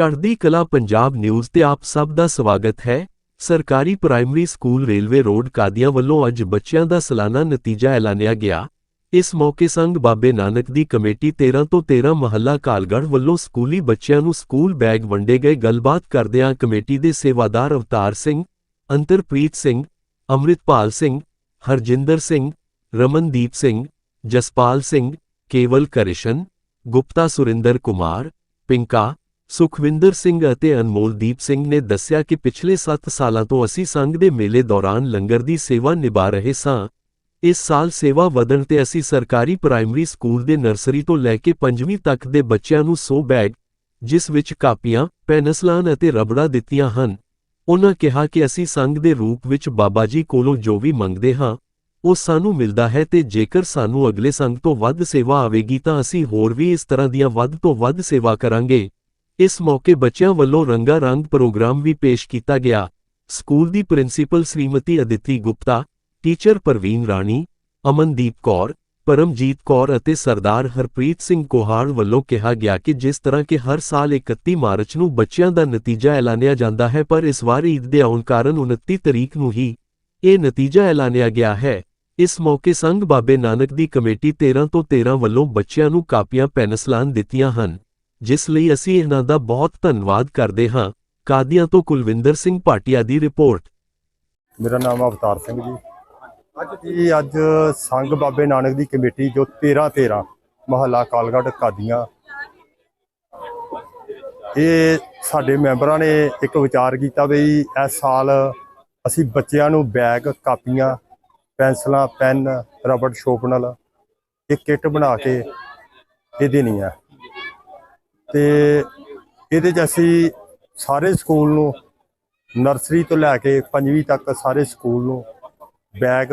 ਚੜ੍ਹਦੀ ਕਲਾ ਪੰਜਾਬ ਨਿਊਜ਼ ਤੇ ਆਪ ਸਭ ਦਾ ਸਵਾਗਤ ਹੈ। ਸਰਕਾਰੀ primary school railway road Qadian ਵੱਲੋਂ ਅੱਜ ਬੱਚਿਆਂ ਦਾ ਸਾਲਾਨਾ ਨਤੀਜਾ ਐਲਾਨਿਆ ਗਿਆ। ਇਸ ਮੌਕੇ ਸੰਘ ਬਾਬੇ ਨਾਨਕ ਦੀ ਕਮੇਟੀ 13 ਤੋਂ 13 ਮਹੱਲਾ ਕਾਲਗੜ੍ਹ ਵੱਲੋਂ ਸਕੂਲੀ ਬੱਚਿਆਂ ਨੂੰ ਸਕੂਲ ਬੈਗ ਵੰਡੇ ਗਏ ਗੱਲਬਾਤ ਕਰਦਿਆਂ ਕਮੇਟੀ ਦੇ ਸੇਵਾਦਾਰ ਅਵਤਾਰ ਸਿੰਘ, ਅੰਤਰਪ੍ਰੀਤ ਸਿੰਘ, ਅੰਮ੍ਰਿਤਪਾਲ ਸਿੰਘ, ਹਰਜਿੰਦਰ ਸਿੰਘ, ਰਮਨਦੀਪ ਸਿੰਘ, ਜਸਪਾਲ ਸਿੰਘ, ਕੇਵਲ ਕਰਿਸ਼ਨ, ਗੁਪਤਾ ਸੁਰਿੰਦਰ ਕੁਮਾਰ, ਪਿੰਕਾ ਸੁਖਵਿੰਦਰ ਸਿੰਘ ਅਤੇ ਅਨਮੋਲਦੀਪ ਸਿੰਘ ਨੇ ਦੱਸਿਆ ਕਿ ਪਿਛਲੇ 7 ਸਾਲਾਂ ਤੋਂ ਅਸੀਂ ਸੰਘ ਦੇ ਮੇਲੇ ਦੌਰਾਨ ਲੰਗਰ ਦੀ ਸੇਵਾ ਨਿਭਾ ਰਹੇ ਸਾਂ। ਇਸ ਸਾਲ ਸੇਵਾ ਵਧਣ ਤੇ ਅਸੀਂ ਸਰਕਾਰੀ ਪ੍ਰਾਇਮਰੀ ਸਕੂਲ ਦੇ ਨਰਸਰੀ ਤੋਂ ਲੈ ਕੇ 5ਵੀਂ ਤੱਕ ਦੇ ਬੱਚਿਆਂ ਨੂੰ 100 ਬੈਗ, ਜਿਸ ਵਿੱਚ ਕਾਪੀਆਂ, ਪੈਨਸਲਾਂ ਅਤੇ ਰਬੜਾਂ ਦਿੱਤੀਆਂ ਹਨ। ਉਹਨਾਂ ਕਿਹਾ ਕਿ ਅਸੀਂ ਸੰਘ ਦੇ ਰੂਪ ਵਿੱਚ ਬਾਬਾ ਜੀ ਕੋਲੋਂ ਜੋ ਵੀ ਮੰਗਦੇ ਹਾਂ, ਉਹ ਸਾਨੂੰ ਮਿਲਦਾ ਹੈ ਤੇ ਜੇਕਰ ਸਾਨੂੰ ਅਗਲੇ ਸੰਘ ਤੋਂ ਵੱਧ ਸੇਵਾ ਆਵੇਗੀ ਤਾਂ ਅਸੀਂ ਹੋਰ ਵੀ ਇਸ ਤਰ੍ਹਾਂ ਦੀਆਂ ਵੱਧ ਤੋਂ ਵੱਧ ਸੇਵਾ ਕਰਾਂਗੇ। ਇਸ ਮੌਕੇ ਬੱਚਿਆਂ ਵੱਲੋਂ ਰੰਗਾ ਰੰਗ ਪ੍ਰੋਗਰਾਮ ਵੀ ਪੇਸ਼ ਕੀਤਾ ਗਿਆ। ਸਕੂਲ ਦੀ ਪ੍ਰਿੰਸੀਪਲ ਸ੍ਰੀਮਤੀ ਅਦਿਤੀ ਗੁਪਤਾ, ਟੀਚਰ ਪ੍ਰਵੀਨ ਰਾਣੀ, ਅਮਨਦੀਪ ਕੌਰ, ਪਰਮਜੀਤ ਕੌਰ ਅਤੇ ਸਰਦਾਰ ਹਰਪ੍ਰੀਤ ਸਿੰਘ ਕੋਹਾੜ ਵੱਲੋਂ ਕਿਹਾ ਗਿਆ ਕਿ ਜਿਸ ਤਰ੍ਹਾਂ ਕਿ ਹਰ ਸਾਲ 31 ਮਾਰਚ ਨੂੰ ਬੱਚਿਆਂ ਦਾ ਨਤੀਜਾ ਐਲਾਨਿਆ ਜਾਂਦਾ ਹੈ, ਪਰ ਇਸ ਵਾਰ ਈਦ ਦੇ ਆਉਣ ਕਾਰਨ 29 ਤਰੀਕ ਨੂੰ ਹੀ ਇਹ ਨਤੀਜਾ ਐਲਾਨਿਆ ਗਿਆ ਹੈ। ਇਸ ਮੌਕੇ ਸੰਘ ਬਾਬੇ ਨਾਨਕ ਦੀ ਕਮੇਟੀ 13 ਤੋਂ 13 ਵੱਲੋਂ ਬੱਚਿਆਂ ਨੂੰ ਕਾਪੀਆਂ, ਪੈਨਸਲਾਂ ਦਿੱਤੀਆਂ ਹਨ। ਜਿਸ ਲਈ ਅਸੀਂ ਇਹਨਾਂ ਦਾ ਬਹੁਤ ਧੰਨਵਾਦ ਕਰਦੇ ਹਾਂ। ਕਾਦੀਆਂ ਤੋਂ ਕੁਲਵਿੰਦਰ ਸਿੰਘ ਭਾਟੀਆ ਦੀ ਰਿਪੋਰਟ। ਮੇਰਾ ਨਾਮ ਅਵਤਾਰ ਸਿੰਘ ਜੀ। ਅੱਜ ਜੀ ਅੱਜ ਸੰਘ ਬਾਬੇ ਨਾਨਕ ਦੀ ਕਮੇਟੀ ਜੋ 13 13 ਮਹੱਲਾ ਕਾਲਗੜ੍ਹ ਕਾਦੀਆਂ, ਇਹ ਸਾਡੇ ਮੈਂਬਰਾਂ ਨੇ ਇੱਕ ਵਿਚਾਰ ਕੀਤਾ ਵੀ ਇਸ ਸਾਲ ਅਸੀਂ ਬੱਚਿਆਂ ਨੂੰ ਬੈਗ, ਕਾਪੀਆਂ, ਪੈਨਸਲਾਂ, ਪੈਨ, ਰਬੜ ਸ਼ੋਪਨਲ ਇਹ ਕਿੱਟ ਬਣਾ ਕੇ ਇਹ ਦੇਣੀ ਆ ਤੇ ਇਹਦੇ 'ਚ ਅਸੀਂ ਸਾਰੇ ਸਕੂਲ ਨੂੰ ਨਰਸਰੀ ਤੋਂ ਲੈ ਕੇ ਪੰਜਵੀਂ ਤੱਕ ਸਾਰੇ ਸਕੂਲ ਨੂੰ ਬੈਗ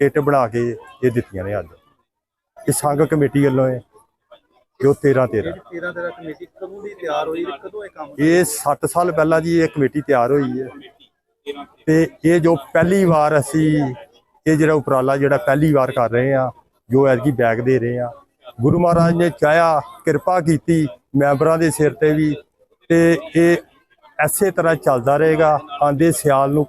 ਕਿੱਟ ਬਣਾ ਕੇ ਇਹ ਦਿੱਤੀਆਂ ਨੇ ਅੱਜ। ਇਹ ਸੰਘ ਕਮੇਟੀ ਵੱਲੋਂ ਹੈ ਜੋ 13 13 13 13 ਕਮੇਟੀ ਕਦੋਂ ਦੀ ਤਿਆਰ ਹੋਈ ਕਦੋਂ ਇਹ ਕੰਮ ਇਹ 7 ਸਾਲ ਪਹਿਲਾਂ ਜੀ ਇਹ ਕਮੇਟੀ ਤਿਆਰ ਹੋਈ ਹੈ। ਤੇ ਇਹ ਜੋ ਪਹਿਲੀ ਵਾਰ ਅਸੀਂ ਇਹ ਜਿਹੜਾ ਉਪਰਾਲਾ ਜਿਹੜਾ ਪਹਿਲੀ ਵਾਰ ਕਰ ਰਹੇ ਆ ਜੋ ਐਤਕੀ ਬੈਗ ਦੇ ਰਹੇ ਆ ਗੁਰੂ ਮਹਾਰਾਜ ਨੇ ਚਾਹਿਆ, ਕਿਰਪਾ ਕੀਤੀ ਮੈਂਬਰਾਂ ਦੇ ਸਿਰ ਤੇ ਵੀ ਤੇ ਇਹ ਐਸੇ ਤਰ੍ਹਾਂ ਚੱਲਦਾ ਰਹੇਗਾ। ਆਂਦੇ ਸਿਆਲ ਨੂੰ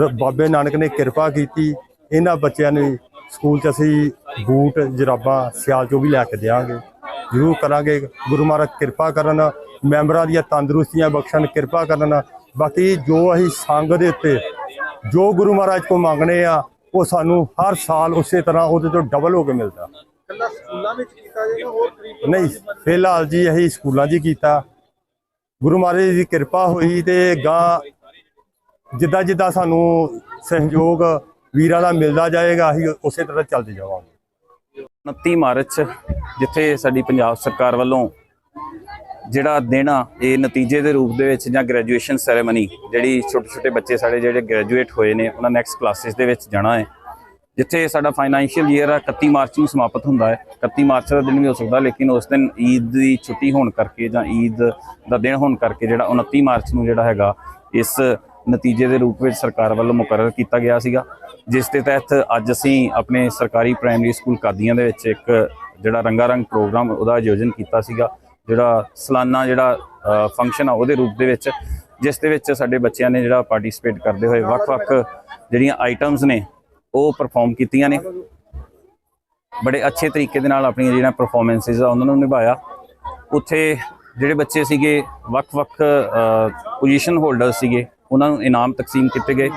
ਰ- ਬਾਬੇ ਨਾਨਕ ਨੇ ਕਿਰਪਾ ਕੀਤੀ। ਇਹਨਾਂ ਬੱਚਿਆਂ ਨੂੰ ਸਕੂਲ 'ਚ ਅਸੀਂ ਬੂਟ, ਜਰਾਬਾਂ, ਸਿਆਲ 'ਚੋਂ ਵੀ ਲੈ ਕੇ ਦੇਵਾਂਗੇ ਜ਼ਰੂਰ ਕਰਾਂਗੇ। ਗੁਰੂ ਮਹਾਰਾਜ ਕਿਰਪਾ ਕਰਨ, ਮੈਂਬਰਾਂ ਦੀਆਂ ਤੰਦਰੁਸਤੀਆਂ ਬਖਸ਼ਣ, ਕਿਰਪਾ ਕਰਨ। ਬਾਕੀ ਜੋ ਅਸੀਂ ਸੰਗ ਦੇ ਉੱਤੇ, ਜੋ ਗੁਰੂ ਮਹਾਰਾਜ ਕੋ ਮੰਗਣੇ ਆ, ਉਹ ਸਾਨੂੰ ਹਰ ਸਾਲ ਉਸੇ ਤਰ੍ਹਾਂ ਉਹਦੇ ਤੋਂ ਡਬਲ ਹੋ ਕੇ ਮਿਲਦਾ। ਸਕੂਲਾਂ ਵਿੱਚ ਕੀਤਾ ਜਾਏਗਾ ਹੋਰ ਤਰੀਕੇ ਨਹੀਂ ਫਿਲਹਾਲ ਜੀ ਅਸੀਂ ਸਕੂਲਾਂ 'ਚ ਹੀ ਕੀਤਾ। ਗੁਰੂ ਮਹਾਰਾਜ ਦੀ ਕਿਰਪਾ ਹੋਈ ਤੇ ਗਾਂ ਜਿੱਦਾਂ ਜਿੱਦਾਂ ਸਾਨੂੰ ਸਹਿਯੋਗ ਵੀਰਾਂ ਦਾ ਮਿਲਦਾ ਜਾਏਗਾ ਅਸੀਂ ਉਸੇ ਤਰ੍ਹਾਂ ਚੱਲਦੇ ਜਾਵਾਂਗੇ। 29 ਮਾਰਚ ਜਿੱਥੇ ਸਾਡੀ ਪੰਜਾਬ ਸਰਕਾਰ ਵੱਲੋਂ ਜਿਹੜਾ ਦਿਨ ਆ ਇਹ ਨਤੀਜੇ ਦੇ ਰੂਪ ਦੇ ਵਿੱਚ ਜਾਂ ਗ੍ਰੈਜੂਏਸ਼ਨ ਸੈਰੇਮਨੀ ਜਿਹੜੀ ਛੋਟੇ ਛੋਟੇ ਬੱਚੇ ਸਾਡੇ ਜਿਹੜੇ ਗ੍ਰੈਜੂਏਟ ਹੋਏ ਨੇ ਉਹਨਾਂ ਨੈਕਸਟ ਕਲਾਸਿਸ ਦੇ ਵਿੱਚ ਜਾਣਾ ਹੈ। ਜਿੱਥੇ ਸਾਡਾ ਫਾਈਨੈਂਸ਼ੀਅਲ ਈਅਰ ਆ 31 ਮਾਰਚ ਨੂੰ ਸਮਾਪਤ ਹੁੰਦਾ ਹੈ। 31 ਮਾਰਚ ਦਾ ਦਿਨ ਵੀ ਹੋ ਸਕਦਾ, ਲੇਕਿਨ ਉਸ ਦਿਨ ਈਦ ਦੀ ਛੁੱਟੀ ਹੋਣ ਕਰਕੇ ਜਾਂ ਈਦ ਦਾ ਦਿਨ ਹੋਣ ਕਰਕੇ ਜਿਹੜਾ 29 ਮਾਰਚ ਨੂੰ ਜਿਹੜਾ ਹੈਗਾ, ਇਸ ਨਤੀਜੇ ਦੇ ਰੂਪ ਵਿੱਚ ਸਰਕਾਰ ਵੱਲੋਂ ਮੁਕਰਰ ਕੀਤਾ ਗਿਆ ਸੀਗਾ। ਜਿਸ ਦੇ ਤਹਿਤ ਅੱਜ ਅਸੀਂ ਆਪਣੇ ਸਰਕਾਰੀ ਪ੍ਰਾਇਮਰੀ ਸਕੂਲ ਕਾਦੀਆਂ ਦੇ ਵਿੱਚ ਇੱਕ ਜਿਹੜਾ ਰੰਗਾਰੰਗ ਪ੍ਰੋਗਰਾਮ ਉਹਦਾ ਆਯੋਜਨ ਕੀਤਾ ਸੀਗਾ, ਜਿਹੜਾ ਸਾਲਾਨਾ ਜਿਹੜਾ ਫੰਕਸ਼ਨ ਆ ਉਹਦੇ ਰੂਪ ਦੇ ਵਿੱਚ, ਜਿਸ ਦੇ ਵਿੱਚ ਸਾਡੇ ਬੱਚਿਆਂ ਨੇ ਜਿਹੜਾ ਪਾਰਟਿਸਿਪੇਟ ਕਰਦੇ ਹੋਏ ਵੱਖ-ਵੱਖ ਜਿਹੜੀਆਂ ਆਈਟਮਸ ਨੇ ਉਹ ਪਰਫਾਰਮ ਕੀਤੀਆਂ ਨੇ। ਬੜੇ ਅੱਛੇ ਤਰੀਕੇ ਦੇ ਨਾਲ ਆਪਣੀਆਂ ਜਿਹੜੀਆਂ ਪਰਫਾਰਮੈਂਸਿਸ ਆ, ਉਹਨਾਂ ਨੂੰ ਨਿਭਾਇਆ। ਉੱਥੇ ਜਿਹੜੇ ਬੱਚੇ ਸੀਗੇ, ਵੱਖ-ਵੱਖ ਪੋਜੀਸ਼ਨ ਹੋਲਡਰ ਸੀਗੇ, ਉਹਨਾਂ ਨੂੰ ਇਨਾਮ ਤਕਸੀਮ ਕੀਤੇ ਗਏ।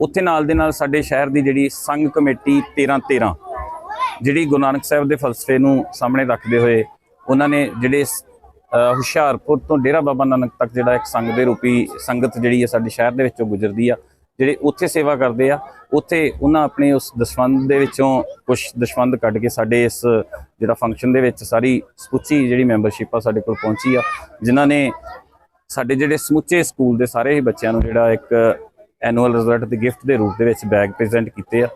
ਉੱਥੇ ਨਾਲ ਦੇ ਨਾਲ ਸਾਡੇ ਸ਼ਹਿਰ ਦੀ ਜਿਹੜੀ ਸੰਘ ਕਮੇਟੀ 13 13 ਜਿਹੜੀ ਗੁਰੂ ਨਾਨਕ ਸਾਹਿਬ ਦੇ ਫਲਸਫੇ ਨੂੰ ਸਾਹਮਣੇ ਰੱਖਦੇ ਹੋਏ, ਉਹਨਾਂ ਨੇ ਜਿਹੜੇ ਹੁਸ਼ਿਆਰਪੁਰ ਤੋਂ ਡੇਰਾ ਬਾਬਾ ਨਾਨਕ ਤੱਕ ਜਿਹੜਾ ਇੱਕ ਸੰਘ ਦੇ ਰੂਪੀ ਸੰਗਤ ਜਿਹੜੀ ਹੈ ਸਾਡੇ ਸ਼ਹਿਰ ਦੇ ਵਿੱਚੋਂ ਗੁਜ਼ਰਦੀ ਆ ਜਿਹੜੇ ਉੱਥੇ ਸੇਵਾ ਕਰਦੇ ਆ, ਉੱਥੇ ਉਹਨਾਂ ਆਪਣੇ ਉਸ ਦਸ਼ਵੰਦ ਦੇ ਵਿੱਚੋਂ ਕੁਝ ਦਸ਼ਵੰਦ ਕੱਢ ਕੇ ਸਾਡੇ ਇਸ ਜਿਹੜਾ ਫੰਕਸ਼ਨ ਦੇ ਵਿੱਚ ਸਾਰੀ ਸਮੁੱਚੀ ਜਿਹੜੀ ਮੈਂਬਰਸ਼ਿਪ ਆ ਸਾਡੇ ਕੋਲ ਪਹੁੰਚੀ ਆ, ਜਿਨ੍ਹਾਂ ਨੇ ਸਾਡੇ ਜਿਹੜੇ ਸਮੁੱਚੇ ਸਕੂਲ ਦੇ ਸਾਰੇ ਹੀ ਬੱਚਿਆਂ ਨੂੰ ਜਿਹੜਾ ਇੱਕ ਐਨੂਅਲ ਰਿਜ਼ਲਟ ਦੇ ਗਿਫਟ ਦੇ ਰੂਪ ਦੇ ਵਿੱਚ ਬੈਗ ਪ੍ਰੈਜ਼ੈਂਟ ਕੀਤੇ ਆ।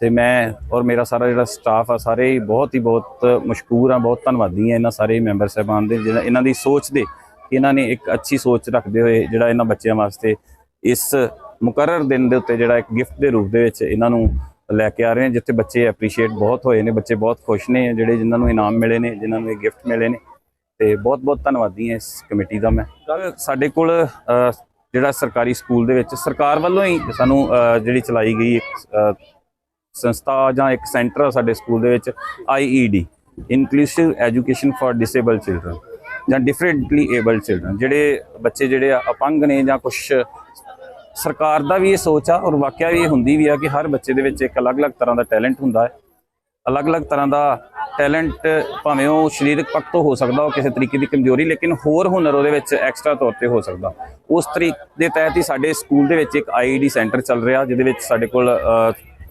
ਤੇ ਮੈਂ ਔਰ ਮੇਰਾ ਸਾਰਾ ਜਿਹੜਾ ਸਟਾਫ ਆ, ਸਾਰੇ ਹੀ ਬਹੁਤ ਹੀ ਬਹੁਤ ਮਸ਼ਕੂਰ ਆ, ਬਹੁਤ ਧੰਨਵਾਦੀ ਆ ਇਹਨਾਂ ਸਾਰੇ ਮੈਂਬਰ ਸਾਹਿਬਾਨ ਦੇ ਜਿਹੜਾ ਇਹਨਾਂ ਦੀ ਸੋਚ ਦੇ ਇਹਨਾਂ ਨੇ ਇੱਕ ਅੱਛੀ ਸੋਚ ਰੱਖਦੇ ਹੋਏ ਜਿਹੜਾ ਇਹਨਾਂ ਬੱਚਿਆਂ ਵਾਸਤੇ ਇਸ ਮੁਕਰਰ ਦਿਨ ਦੇ ਉੱਤੇ ਜਿਹੜਾ ਇੱਕ ਗਿਫਟ ਦੇ ਰੂਪ ਦੇ ਵਿੱਚ ਇਹਨਾਂ ਨੂੰ ਲੈ ਕੇ ਆ ਰਹੇ ਨੇ, ਜਿੱਥੇ ਬੱਚੇ ਐਪਰੀਸ਼ੀਏਟ ਬਹੁਤ ਹੋਏ ਨੇ, ਬੱਚੇ ਬਹੁਤ ਖੁਸ਼ ਨੇ, ਜਿਹੜੇ ਜਿਨ੍ਹਾਂ ਨੂੰ ਇਨਾਮ ਮਿਲੇ ਨੇ, ਜਿਨ੍ਹਾਂ ਨੂੰ ਇਹ ਗਿਫਟ ਮਿਲੇ ਨੇ। ਤੇ ਬਹੁਤ ਬਹੁਤ ਧੰਨਵਾਦੀ ਹਾਂ ਇਸ ਕਮੇਟੀ ਦਾ ਮੈਂ। ਕੱਲ੍ਹ ਸਾਡੇ ਕੋਲ ਜਿਹੜਾ ਸਰਕਾਰੀ ਸਕੂਲ ਦੇ ਵਿੱਚ ਸਰਕਾਰ ਵੱਲੋਂ ਹੀ ਸਾਨੂੰ ਜਿਹੜੀ ਚਲਾਈ ਗਈ ਇੱਕ ਸੰਸਥਾ ਜਾਂ ਇੱਕ ਸੈਂਟਰ ਆ ਸਾਡੇ ਸਕੂਲ ਦੇ ਵਿੱਚ IED inclusive education for disable children ਜਾਂ ਡਿਫਰੈਂਟਲੀ ਏਬਲ ਚਿਲਡਰਨ ਜਿਹੜੇ ਬੱਚੇ ਜਿਹੜੇ ਆ, ਅਪੰਗ ਨੇ ਜਾਂ ਕੁਝ ਸਰਕਾਰ ਦਾ ਵੀ ਇਹ ਸੋਚ ਆ ਔਰ ਵਾਕਿਆ ਵੀ ਇਹ ਹੁੰਦੀ ਵੀ ਆ ਕਿ ਹਰ ਬੱਚੇ ਦੇ ਵਿੱਚ ਇੱਕ ਅਲੱਗ-ਅਲੱਗ ਤਰ੍ਹਾਂ ਦਾ ਟੈਲੈਂਟ ਹੁੰਦਾ ਹੈ। ਅਲੱਗ-ਅਲੱਗ ਤਰ੍ਹਾਂ ਦਾ ਟੈਲੈਂਟ ਭਾਵੇਂ ਉਹ ਸਰੀਰਕ ਪੱਖ ਤੋਂ ਹੋ ਸਕਦਾ, ਉਹ ਕਿਸੇ ਤਰੀਕੇ ਦੀ ਕਮਜ਼ੋਰੀ, ਲੇਕਿਨ ਹੋਰ ਹੁਨਰ ਉਹਦੇ ਵਿੱਚ ਐਕਸਟਰਾ ਤੌਰ ਤੇ ਹੋ ਸਕਦਾ। ਉਸ ਤਰੀਕ ਦੇ ਤਹਿਤ ਹੀ ਸਾਡੇ ਸਕੂਲ ਦੇ ਵਿੱਚ ਇੱਕ ਆਈਡੀ ਸੈਂਟਰ ਚੱਲ ਰਿਹਾ, ਜਿਹਦੇ ਵਿੱਚ ਸਾਡੇ ਕੋਲ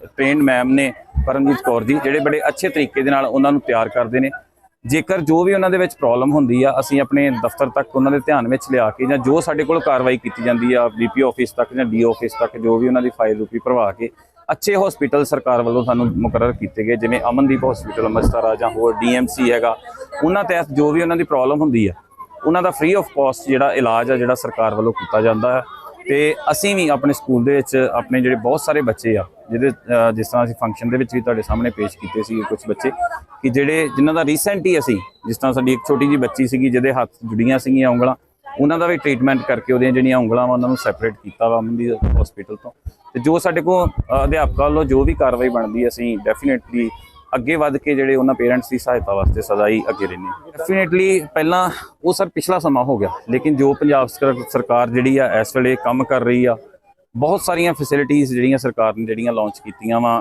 ਟ੍ਰੇਨਡ ਮੈਮ ਨੇ ਪਰਮਜੀਤ ਕੌਰ ਜੀ, ਜਿਹੜੇ ਬੜੇ ਅੱਛੇ ਤਰੀਕੇ ਦੇ ਨਾਲ ਉਹਨਾਂ ਨੂੰ ਤਿਆਰ ਕਰਦੇ ਨੇ। ਜੇਕਰ ਜੋ ਵੀ ਉਹਨਾਂ ਦੇ ਵਿੱਚ ਪ੍ਰੋਬਲਮ ਹੁੰਦੀ ਆ, ਅਸੀਂ ਆਪਣੇ ਦਫ਼ਤਰ ਤੱਕ ਉਹਨਾਂ ਦੇ ਧਿਆਨ ਵਿੱਚ ਲਿਆ ਕੇ ਜਾਂ ਜੋ ਸਾਡੇ ਕੋਲ ਕਾਰਵਾਈ ਕੀਤੀ ਜਾਂਦੀ ਆ ਬੀਪੀ ਆਫਿਸ ਤੱਕ ਜਾਂ ਡੀ ਆਫਿਸ ਤੱਕ, ਜੋ ਵੀ ਉਹਨਾਂ ਦੀ ਫਾਈਲ ਰੂਪੀ ਭਰਵਾ ਕੇ, ਅੱਛੇ ਹਸਪੀਟਲ ਸਰਕਾਰ ਵੱਲੋਂ ਸਾਨੂੰ ਮੁਕਰਰ ਕੀਤੇ ਗਏ, ਜਿਵੇਂ ਅਮਨਦੀਪ ਹਸਪੀਟਲ ਅੰਮ੍ਰਿਤਸਰ ਜਾਂ ਹੋਰ ਡੀਐਮਸੀ ਹੈਗਾ, ਉਹਨਾਂ ਤਹਿਤ ਜੋ ਵੀ ਉਹਨਾਂ ਦੀ ਪ੍ਰੋਬਲਮ ਹੁੰਦੀ ਆ, ਉਹਨਾਂ ਦਾ ਫ੍ਰੀ ਆਫ ਕਾਸਟ ਜਿਹੜਾ ਇਲਾਜ ਆ ਜਿਹੜਾ ਸਰਕਾਰ ਵੱਲੋਂ ਕੀਤਾ ਜਾਂਦਾ ਹੈ ਤੇ ਅਸੀਂ ਵੀ ਆਪਣੇ ਸਕੂਲ ਦੇ ਵਿੱਚ ਆਪਣੇ ਜਿਹੜੇ ਬਹੁਤ ਸਾਰੇ ਬੱਚੇ ਆ, ਜਿਹਦੇ ਜਿਸ ਤਰ੍ਹਾਂ ਅਸੀਂ ਫੰਕਸ਼ਨ ਦੇ ਵਿੱਚ ਵੀ ਤੁਹਾਡੇ ਸਾਹਮਣੇ ਪੇਸ਼ ਕੀਤੇ ਸੀ ਕੁਝ ਬੱਚੇ, ਕਿ ਜਿਹੜੇ, ਜਿਨ੍ਹਾਂ ਦਾ ਰੀਸੈਂਟ ਹੀ ਅਸੀਂ, ਜਿਸ ਤਰ੍ਹਾਂ ਸਾਡੀ ਇੱਕ ਛੋਟੀ ਜੀ ਬੱਚੀ ਸੀਗੀ ਜਿਹਦੇ ਹੱਥ ਜੁੜੀਆਂ ਸੀਗੀਆਂ ਉਂਗਲਾਂ, ਉਹਨਾਂ ਦਾ ਵੀ ਟ੍ਰੀਟਮੈਂਟ ਕਰਕੇ ਉਹਦੀਆਂ ਜਿਹੜੀਆਂ ਉਂਗਲਾਂ ਵਾ ਉਹਨਾਂ ਨੂੰ ਸੈਪਰੇਟ ਕੀਤਾ ਵਾ ਅਮਨਦੀ ਹਸਪੀਟਲ ਤੋਂ। ਤੇ ਜੋ ਸਾਡੇ ਕੋਲ ਅਧਿਆਪਕਾਂ ਵੱਲੋਂ ਜੋ ਵੀ ਕਾਰਵਾਈ ਬਣਦੀ ਅਸੀਂ ਡੈਫੀਨਿਟਲੀ ਅੱਗੇ ਵੱਧ ਕੇ ਜਿਹੜੇ ਉਹਨਾਂ ਪੇਰੈਂਟਸ ਦੀ ਸਹਾਇਤਾ ਵਾਸਤੇ ਸਦਾ ਹੀ ਅੱਗੇ ਰਹਿੰਦੇ ਹਾਂ। ਡੈਫੀਨਿਟਲੀ ਪਹਿਲਾਂ ਉਹ ਸਰ ਪਿਛਲਾ ਸਮਾਂ ਹੋ ਗਿਆ, ਲੇਕਿਨ ਜੋ ਪੰਜਾਬ ਸਰ- ਸਰਕਾਰ ਜਿਹੜੀ ਆ ਇਸ ਵੇਲੇ ਕੰਮ ਕਰ ਰਹੀ ਆ, ਬਹੁਤ ਸਾਰੀਆਂ ਫੈਸਿਲਿਟੀਆਂ ਜਿਹੜੀਆਂ ਸਰਕਾਰ ਨੇ ਜਿਹੜੀਆਂ ਲਾਂਚ ਕੀਤੀਆਂ ਵਾ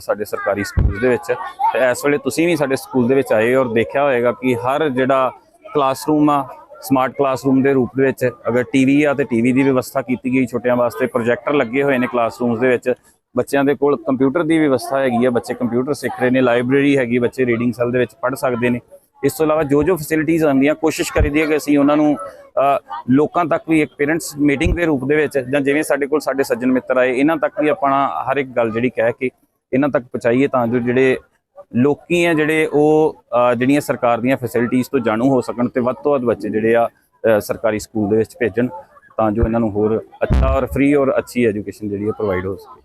ਸਾਡੇ ਸਰਕਾਰੀ ਸਕੂਲ ਦੇ ਵਿੱਚ। ਤੇ ਇਸ ਵੇਲੇ ਤੁਸੀਂ ਵੀ ਸਾਡੇ ਸਕੂਲ ਦੇ ਵਿੱਚ ਆਏ ਔਰ ਦੇਖਿਆ ਹੋਵੇਗਾ ਕਿ ਹਰ ਜਿਹੜਾ ਕਲਾਸਰੂਮ ਆ ਸਮਾਰਟ ਕਲਾਸਰੂਮ ਦੇ ਰੂਪ ਦੇ ਵਿੱਚ ਅਗਰ ਟੀਵੀ ਆ ਤੇ ਟੀਵੀ ਦੀ ਵਿਵਸਥਾ ਕੀਤੀ ਗਈ ਛੋਟਿਆਂ ਵਾਸਤੇ ਪ੍ਰੋਜੈਕਟਰ ਲੱਗੇ ਹੋਏ ਨੇ ਕਲਾਸਰੂਮਸ ਦੇ ਵਿੱਚ ਬੱਚਿਆਂ ਦੇ ਕੋਲ ਕੰਪਿਊਟਰ ਦੀ ਵਿਵਸਥਾ ਹੈਗੀ ਆ, ਬੱਚੇ ਕੰਪਿਊਟਰ ਸਿੱਖ ਰਹੇ ਨੇ, ਲਾਇਬ੍ਰੇਰੀ ਹੈਗੀ ਬੱਚੇ ਰੀਡਿੰਗ ਸੈੱਲ ਦੇ ਵਿੱਚ ਪੜ੍ਹ ਸਕਦੇ ਨੇ। ਇਸ ਤੋਂ ਇਲਾਵਾ ਜੋ ਜੋ ਫੈਸਿਲਿਟੀਆਂ ਆਉਂਦੀਆਂ, ਕੋਸ਼ਿਸ਼ ਕਰੀਦੀ ਹੈ ਕਿ ਅਸੀਂ ਉਹਨਾਂ ਨੂੰ ਲੋਕਾਂ ਤੱਕ ਵੀ ਇੱਕ ਪੇਰੈਂਟਸ ਮੀਟਿੰਗ ਦੇ ਰੂਪ ਦੇ ਵਿੱਚ ਜਾਂ ਜਿਵੇਂ ਸਾਡੇ ਕੋਲ ਸਾਡੇ ਸੱਜਣ ਮਿੱਤਰ ਆਏ, ਇਹਨਾਂ ਤੱਕ ਵੀ ਆਪਣਾ ਹਰ ਇੱਕ ਗੱਲ ਜਿਹੜੀ ਕਹਿ ਕੇ ਇਹਨਾਂ ਤੱਕ ਪਹੁੰਚਾਈਏ ਤਾਂ ਜੋ ਜਿਹੜੇ ਲੋਕੀ ਆ, ਜਿਹੜੇ ਉਹ ਜਿਹੜੀਆਂ ਸਰਕਾਰ ਦੀਆਂ ਫੈਸਿਲਿਟੀਆਂ ਤੋਂ ਜਾਣੂ ਹੋ ਸਕਣ ਤੇ ਵੱਧ ਤੋਂ ਵੱਧ ਬੱਚੇ ਜਿਹੜੇ ਆ ਸਰਕਾਰੀ ਸਕੂਲ ਦੇ ਵਿੱਚ ਭੇਜਣ ਤਾਂ ਜੋ ਇਹਨਾਂ ਨੂੰ ਹੋਰ ਅੱਛਾ ਔਰ ਫ੍ਰੀ ਔਰ ਅੱਛੀ ਐਜੂਕੇਸ਼ਨ ਜਿਹੜੀ ਹੈ ਪ੍ਰੋਵਾਈਡ ਹੋ ਸਕੇ।